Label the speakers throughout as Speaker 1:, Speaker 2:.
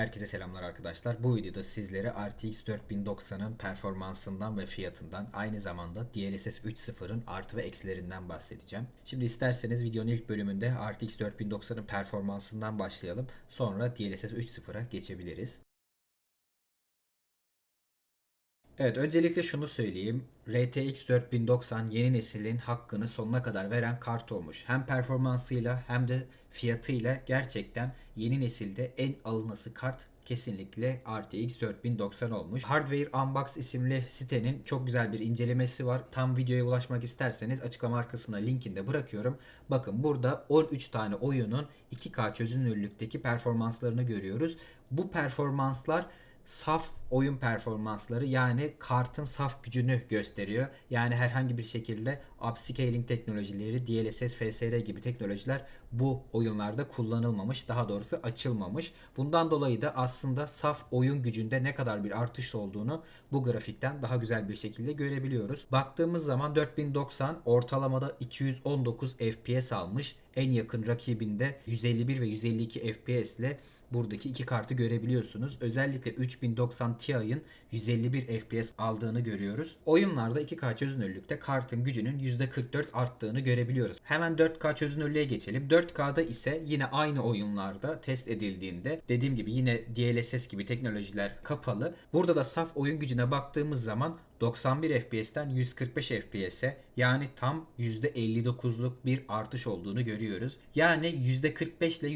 Speaker 1: Herkese selamlar arkadaşlar. Bu videoda sizlere RTX 4090'ın performansından ve fiyatından aynı zamanda DLSS 3.0'ın artı ve eksilerinden bahsedeceğim. Şimdi isterseniz videonun ilk bölümünde RTX 4090'ın performansından başlayalım. Sonra DLSS 3.0'a geçebiliriz. Evet öncelikle şunu söyleyeyim. RTX 4090 yeni neslin hakkını sonuna kadar veren kart olmuş. Hem performansıyla hem de fiyatıyla gerçekten yeni nesilde en alınası kart kesinlikle RTX 4090 olmuş. Hardware Unbox isimli sitenin çok güzel bir incelemesi var. Tam videoya ulaşmak isterseniz açıklama kısmına linkini de bırakıyorum. Bakın burada 13 tane oyunun 2K çözünürlükteki performanslarını görüyoruz. Bu performanslar saf oyun performansları yani kartın saf gücünü gösteriyor. Yani herhangi bir şekilde upscaling teknolojileri, DLSS, FSR gibi teknolojiler bu oyunlarda kullanılmamış. Daha doğrusu açılmamış. Bundan dolayı da aslında saf oyun gücünde ne kadar bir artış olduğunu bu grafikten daha güzel bir şekilde görebiliyoruz. Baktığımız zaman 4090 ortalamada 219 FPS almış. En yakın rakibinde 151 ve 152 FPS ile buradaki iki kartı görebiliyorsunuz. Özellikle 3090 Ti'nin 151 FPS aldığını görüyoruz. Oyunlarda 2K çözünürlükte kartın gücünün %44 arttığını görebiliyoruz. Hemen 4K çözünürlüğe geçelim. 4K'da ise yine aynı oyunlarda test edildiğinde dediğim gibi yine DLSS gibi teknolojiler kapalı. Burada da saf oyun gücüne baktığımız zaman 91 FPS'ten 145 FPS'e yani tam %59'luk bir artış olduğunu görüyoruz. Yani %45 ile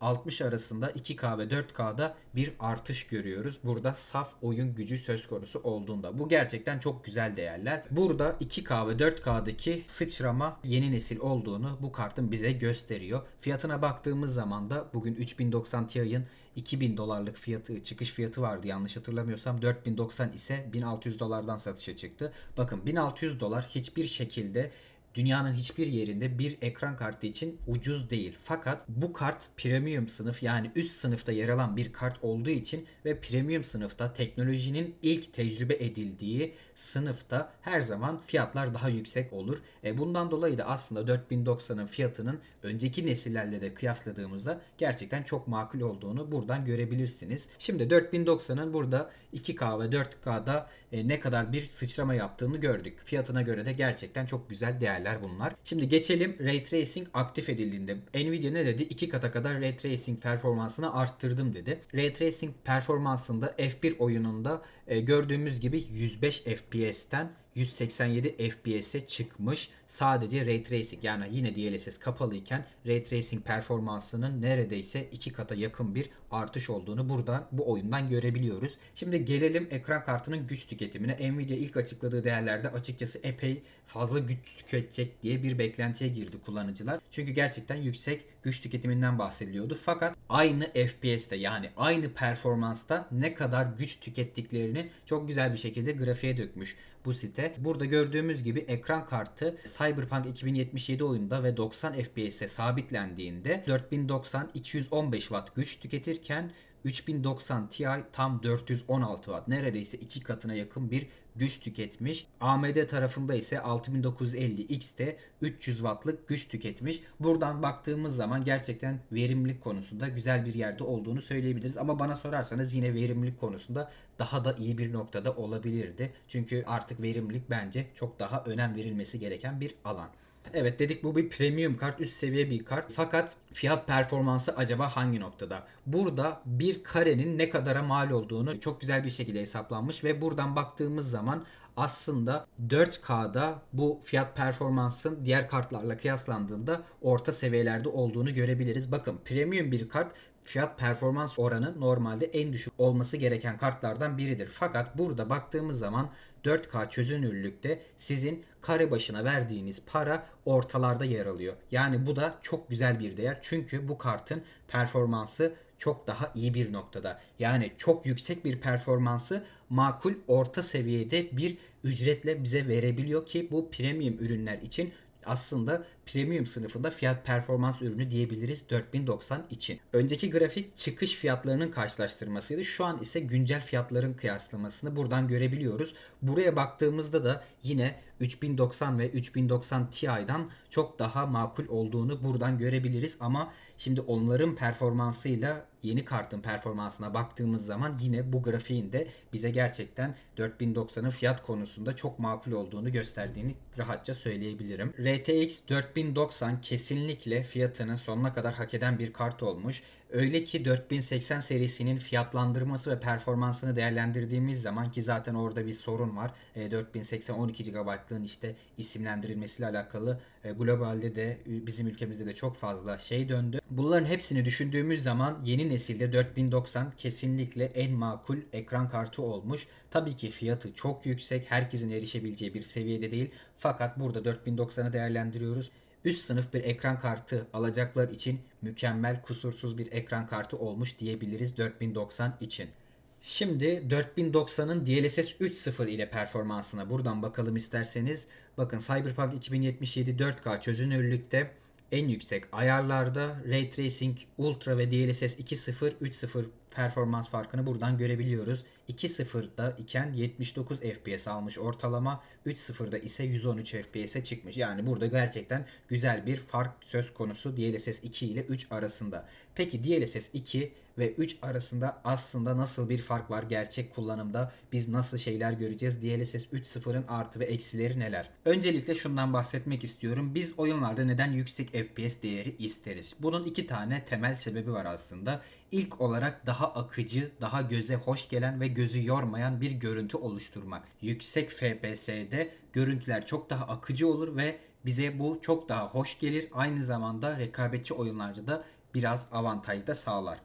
Speaker 1: %60 arasında 2K ve 4K'da bir artış görüyoruz. Burada saf oyun gücü söz konusu olduğunda. Bu gerçekten çok güzel değerler. Burada 2K ve 4K'daki sıçrama yeni nesil olduğunu bu kartın bize gösteriyor. Fiyatına baktığımız zaman da bugün 3090 Ti'nin 2000 dolarlık fiyatı çıkış fiyatı vardı yanlış hatırlamıyorsam 4090 ise 1600 dolardan satışa çıktı. Bakın 1600 dolar hiçbir şekilde dünyanın hiçbir yerinde bir ekran kartı için ucuz değil. Fakat bu kart premium sınıf yani üst sınıfta yer alan bir kart olduğu için ve premium sınıfta teknolojinin ilk tecrübe edildiği sınıfta her zaman fiyatlar daha yüksek olur. E bundan dolayı da aslında 4090'ın fiyatının önceki nesillerle de kıyasladığımızda gerçekten çok makul olduğunu buradan görebilirsiniz. Şimdi 4090'ın burada 2K ve 4K'da e, ne kadar bir sıçrama yaptığını gördük. Fiyatına göre de gerçekten çok güzel değerler bunlar. Şimdi geçelim Ray Tracing aktif edildiğinde. Nvidia ne dedi? 2 kata kadar Ray Tracing performansını arttırdım dedi. Ray Tracing performansında F1 oyununda e, gördüğümüz gibi 105 FPS'ten 187 FPS'e çıkmış. Sadece Ray Tracing yani yine DLSS kapalı iken Ray Tracing performansının neredeyse iki kata yakın bir artış olduğunu burada bu oyundan görebiliyoruz. Şimdi gelelim ekran kartının güç tüketimine. Nvidia ilk açıkladığı değerlerde açıkçası epey fazla güç tüketecek diye bir beklentiye girdi kullanıcılar. Çünkü gerçekten yüksek güç tüketiminden bahsediliyordu. Fakat aynı FPS'te yani aynı performansta ne kadar güç tükettiklerini çok güzel bir şekilde grafiğe dökmüş bu site. Burada gördüğümüz gibi ekran kartı Cyberpunk 2077 oyunda ve 90 FPS'e sabitlendiğinde 4090 215 Watt güç tüketirken 3090 Ti tam 416 Watt neredeyse iki katına yakın bir güç tüketmiş. AMD tarafında ise 6950X'te 300 Watt'lık güç tüketmiş. Buradan baktığımız zaman gerçekten verimlilik konusunda güzel bir yerde olduğunu söyleyebiliriz. Ama bana sorarsanız yine verimlilik konusunda daha da iyi bir noktada olabilirdi. Çünkü artık verimlilik bence çok daha önem verilmesi gereken bir alan. Evet dedik bu bir premium kart üst seviye bir kart. Fakat fiyat performansı acaba hangi noktada? Burada bir karenin ne kadara mal olduğunu çok güzel bir şekilde hesaplanmış ve buradan baktığımız zaman aslında 4K'da bu fiyat performansın diğer kartlarla kıyaslandığında orta seviyelerde olduğunu görebiliriz. Bakın premium bir kart fiyat performans oranı normalde en düşük olması gereken kartlardan biridir. Fakat burada baktığımız zaman 4K çözünürlükte sizin kare başına verdiğiniz para ortalarda yer alıyor. Yani bu da çok güzel bir değer. Çünkü bu kartın performansı çok daha iyi bir noktada. Yani çok yüksek bir performansı makul orta seviyede bir ücretle bize verebiliyor ki bu premium ürünler için aslında premium sınıfında fiyat performans ürünü diyebiliriz 4090 için. Önceki grafik çıkış fiyatlarının karşılaştırmasıydı. Şu an ise güncel fiyatların kıyaslamasını buradan görebiliyoruz. Buraya baktığımızda da yine 3090 ve 3090 Ti'den çok daha makul olduğunu buradan görebiliriz ama şimdi onların performansıyla yeni kartın performansına baktığımız zaman yine bu grafiğin de bize gerçekten 4090'ın fiyat konusunda çok makul olduğunu gösterdiğini rahatça söyleyebilirim. RTX 4090 kesinlikle fiyatını sonuna kadar hak eden bir kart olmuş. Öyle ki 4080 serisinin fiyatlandırması ve performansını değerlendirdiğimiz zaman ki zaten orada bir sorun var. E, 4080 12 GB'lığın işte isimlendirilmesiyle alakalı e, globalde de bizim ülkemizde de çok fazla şey döndü. Bunların hepsini düşündüğümüz zaman yeni nesilde 4090 kesinlikle en makul ekran kartı olmuş. Tabii ki fiyatı çok yüksek. Herkesin erişebileceği bir seviyede değil. Fakat burada 4090'ı değerlendiriyoruz üst sınıf bir ekran kartı alacaklar için mükemmel kusursuz bir ekran kartı olmuş diyebiliriz 4090 için. Şimdi 4090'ın DLSS 3.0 ile performansına buradan bakalım isterseniz. Bakın Cyberpunk 2077 4K çözünürlükte en yüksek ayarlarda Ray Tracing Ultra ve DLSS 2.0 3.0 performans farkını buradan görebiliyoruz. 2.0'da iken 79 FPS almış ortalama, 3.0'da ise 113 FPS'e çıkmış. Yani burada gerçekten güzel bir fark söz konusu DLSS 2 ile 3 arasında. Peki DLSS 2 ve 3 arasında aslında nasıl bir fark var gerçek kullanımda? Biz nasıl şeyler göreceğiz? DLSS 3.0'ın artı ve eksileri neler? Öncelikle şundan bahsetmek istiyorum. Biz oyunlarda neden yüksek FPS değeri isteriz? Bunun iki tane temel sebebi var aslında. İlk olarak daha akıcı, daha göze hoş gelen ve gözü yormayan bir görüntü oluşturmak. Yüksek FPS'de görüntüler çok daha akıcı olur ve bize bu çok daha hoş gelir. Aynı zamanda rekabetçi oyunlarda da biraz avantaj da sağlar.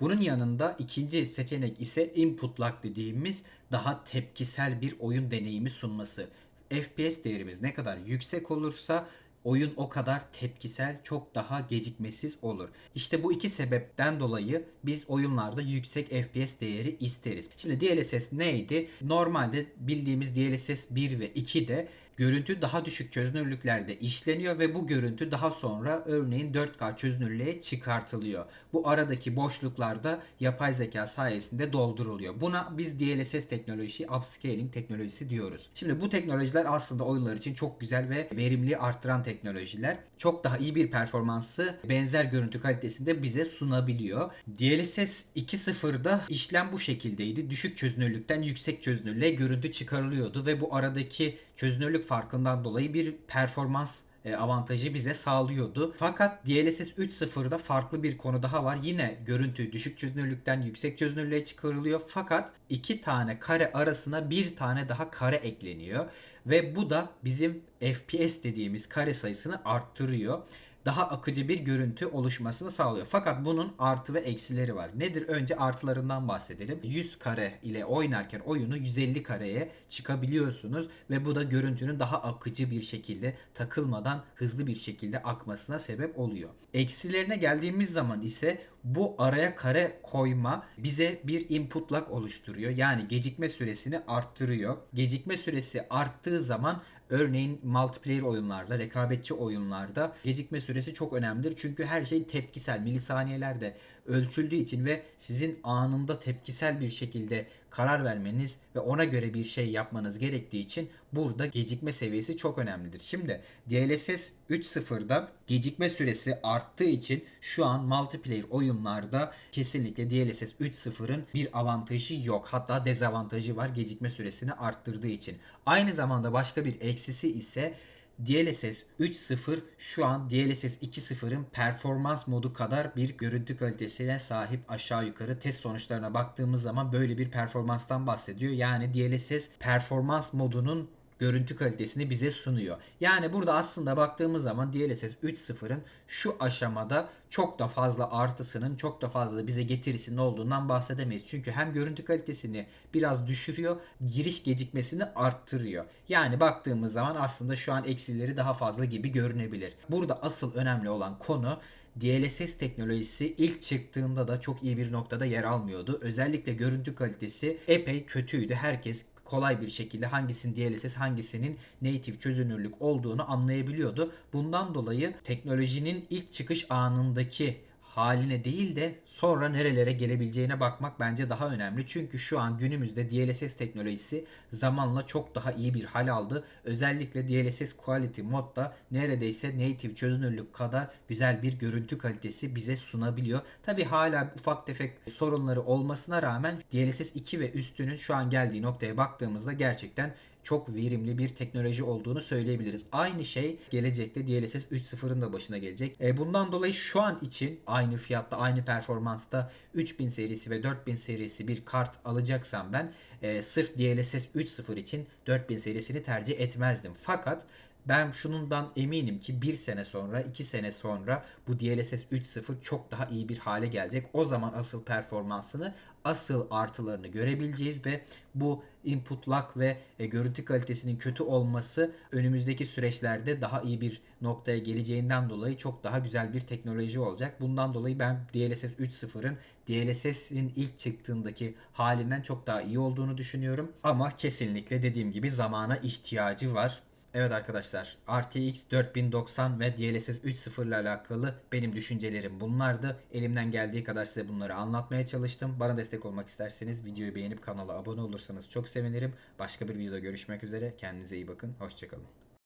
Speaker 1: Bunun yanında ikinci seçenek ise input lag dediğimiz daha tepkisel bir oyun deneyimi sunması. FPS değerimiz ne kadar yüksek olursa oyun o kadar tepkisel, çok daha gecikmesiz olur. İşte bu iki sebepten dolayı biz oyunlarda yüksek FPS değeri isteriz. Şimdi DLSS neydi? Normalde bildiğimiz DLSS 1 ve 2'de görüntü daha düşük çözünürlüklerde işleniyor ve bu görüntü daha sonra örneğin 4K çözünürlüğe çıkartılıyor. Bu aradaki boşluklarda yapay zeka sayesinde dolduruluyor. Buna biz DLSS teknolojisi, upscaling teknolojisi diyoruz. Şimdi bu teknolojiler aslında oyunlar için çok güzel ve verimli arttıran teknolojiler. Çok daha iyi bir performansı benzer görüntü kalitesinde bize sunabiliyor. DLSS 2.0'da işlem bu şekildeydi. Düşük çözünürlükten yüksek çözünürlüğe görüntü çıkarılıyordu ve bu aradaki çözünürlük farkından dolayı bir performans e, avantajı bize sağlıyordu. Fakat DLSS 3.0'da farklı bir konu daha var. Yine görüntü düşük çözünürlükten yüksek çözünürlüğe çıkarılıyor. Fakat iki tane kare arasına bir tane daha kare ekleniyor. Ve bu da bizim FPS dediğimiz kare sayısını arttırıyor daha akıcı bir görüntü oluşmasını sağlıyor. Fakat bunun artı ve eksileri var. Nedir? Önce artılarından bahsedelim. 100 kare ile oynarken oyunu 150 kareye çıkabiliyorsunuz ve bu da görüntünün daha akıcı bir şekilde takılmadan hızlı bir şekilde akmasına sebep oluyor. Eksilerine geldiğimiz zaman ise bu araya kare koyma bize bir input lag oluşturuyor. Yani gecikme süresini arttırıyor. Gecikme süresi arttığı zaman Örneğin multiplayer oyunlarda, rekabetçi oyunlarda gecikme süresi çok önemlidir. Çünkü her şey tepkisel, milisaniyelerde ölçüldüğü için ve sizin anında tepkisel bir şekilde karar vermeniz ve ona göre bir şey yapmanız gerektiği için burada gecikme seviyesi çok önemlidir. Şimdi DLSS 3.0'da gecikme süresi arttığı için şu an multiplayer oyunlarda kesinlikle DLSS 3.0'ın bir avantajı yok. Hatta dezavantajı var gecikme süresini arttırdığı için. Aynı zamanda başka bir eksisi ise DLSS 3.0 şu an DLSS 2.0'ın performans modu kadar bir görüntü kalitesine sahip aşağı yukarı test sonuçlarına baktığımız zaman böyle bir performanstan bahsediyor. Yani DLSS performans modunun görüntü kalitesini bize sunuyor. Yani burada aslında baktığımız zaman DLSS 3.0'ın şu aşamada çok da fazla artısının çok da fazla bize getirisinin olduğundan bahsedemeyiz. Çünkü hem görüntü kalitesini biraz düşürüyor, giriş gecikmesini arttırıyor. Yani baktığımız zaman aslında şu an eksileri daha fazla gibi görünebilir. Burada asıl önemli olan konu DLSS teknolojisi ilk çıktığında da çok iyi bir noktada yer almıyordu. Özellikle görüntü kalitesi epey kötüydü. Herkes kolay bir şekilde hangisinin DLSS hangisinin native çözünürlük olduğunu anlayabiliyordu. Bundan dolayı teknolojinin ilk çıkış anındaki haline değil de sonra nerelere gelebileceğine bakmak bence daha önemli. Çünkü şu an günümüzde DLSS teknolojisi zamanla çok daha iyi bir hal aldı. Özellikle DLSS Quality modda neredeyse native çözünürlük kadar güzel bir görüntü kalitesi bize sunabiliyor. Tabi hala ufak tefek sorunları olmasına rağmen DLSS 2 ve üstünün şu an geldiği noktaya baktığımızda gerçekten çok verimli bir teknoloji olduğunu söyleyebiliriz. Aynı şey gelecekte DLSS 3.0'ın da başına gelecek. E, bundan dolayı şu an için aynı fiyatta, aynı performansta 3000 serisi ve 4000 serisi bir kart alacaksam ben e, sırf DLSS 3.0 için 4000 serisini tercih etmezdim. Fakat ben şunundan eminim ki bir sene sonra, iki sene sonra bu DLSS 3.0 çok daha iyi bir hale gelecek. O zaman asıl performansını, asıl artılarını görebileceğiz ve bu input lag ve e, görüntü kalitesinin kötü olması önümüzdeki süreçlerde daha iyi bir noktaya geleceğinden dolayı çok daha güzel bir teknoloji olacak. Bundan dolayı ben DLSS 3.0'ın DLSS'in ilk çıktığındaki halinden çok daha iyi olduğunu düşünüyorum. Ama kesinlikle dediğim gibi zamana ihtiyacı var. Evet arkadaşlar RTX 4090 ve DLSS 3.0 ile alakalı benim düşüncelerim bunlardı. Elimden geldiği kadar size bunları anlatmaya çalıştım. Bana destek olmak isterseniz videoyu beğenip kanala abone olursanız çok sevinirim. Başka bir videoda görüşmek üzere. Kendinize iyi bakın. Hoşçakalın.